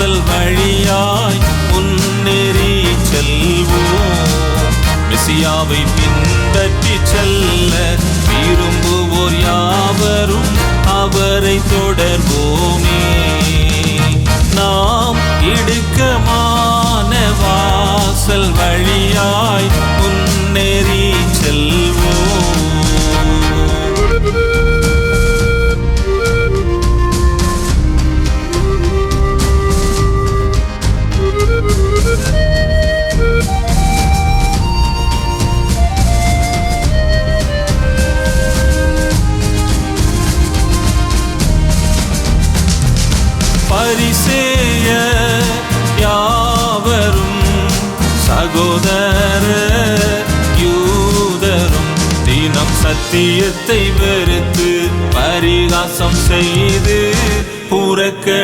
வாசல் வழியாய் முன்னேறி செல்வோம். மெசியாவை பின்பற்றி செல்ல விரும்புவோர் யாவரும் அவரை தொடர்வோம். சத்தியத்தை வெறுத்து பரிகாசம் செய்து புறக்கணித்தனரே.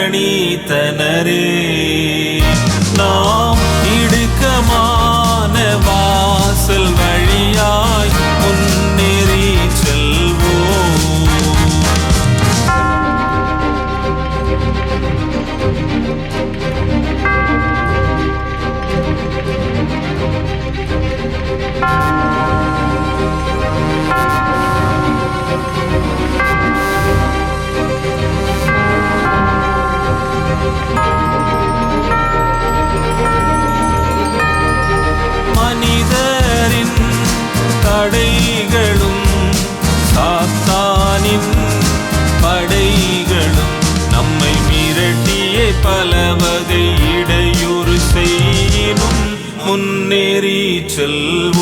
முன்னேறி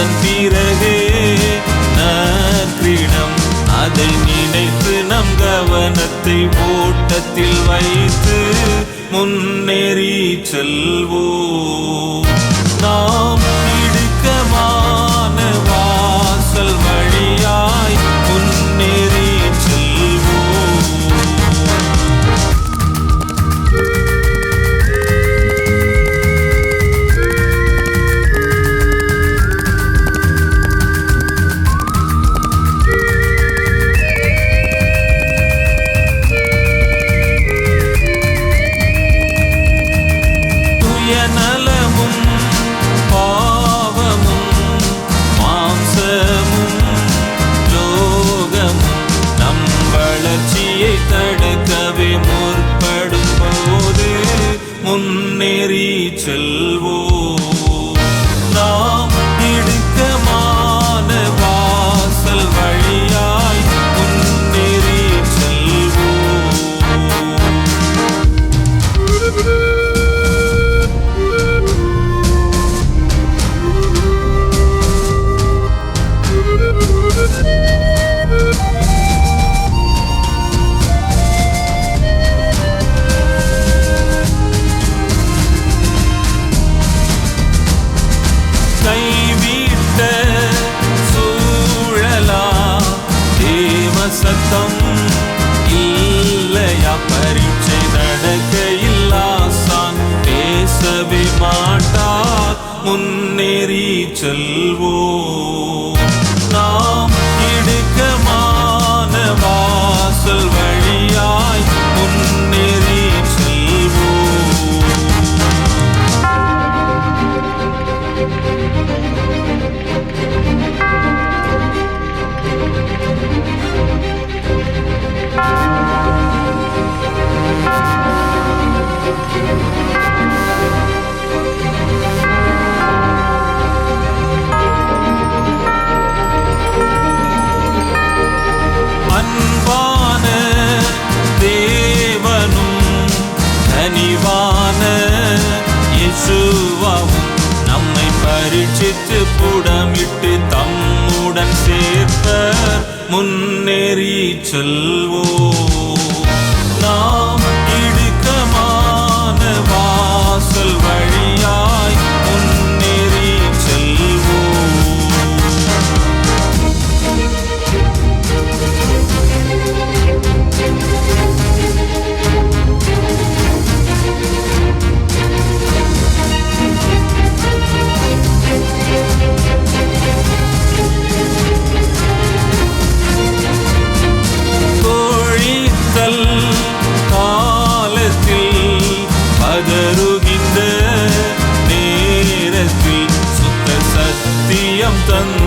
அதன் பிறகு நற்கிடம் அதை நினைத்து நம் கவனத்தை ஓட்டத்தில் வைத்து முன்னேறி செல்வோம். நாம் இடுக்கமான முன்னேறி முன்னேறி இயேசுவாவும் நம்மை பரீட்சித்து புடமிட்டு தம்முடன் சேர்ப்பர் முன்னேறி செல்வோம்.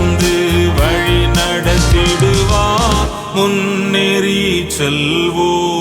தந்து வழி நடத்திடுவார் முன்னேறி செல்வோம்.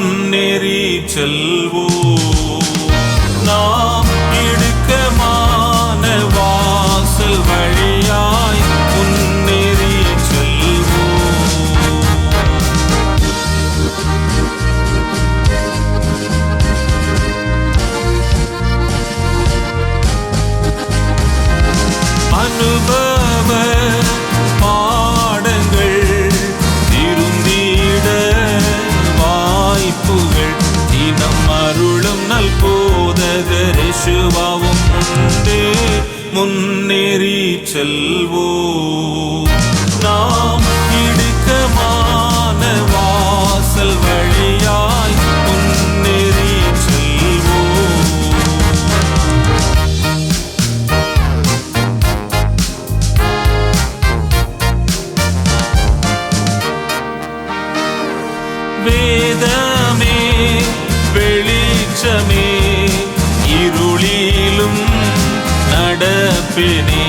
முன்னேறி செல்வோம். യേശുവവും മുന്നേറി ചെൽവോ. நடப்பேனே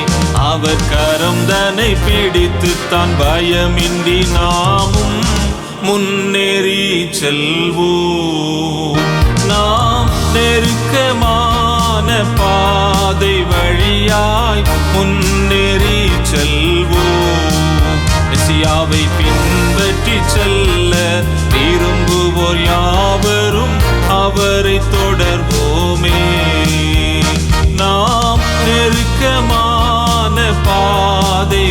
அவர் கரம் தன்னை பிடித்து தான் பயமின்றி நாமும் முன்னேறி செல்வோம். நாம் நெருக்கமான பாதை வழியாய் முன்னேறி செல்வோம். மெசியாவை பின்பற்றி செல்ல விரும்புவோர் யாவரும் அவரை தொடர்வோமே. மார்க்கமான பாதை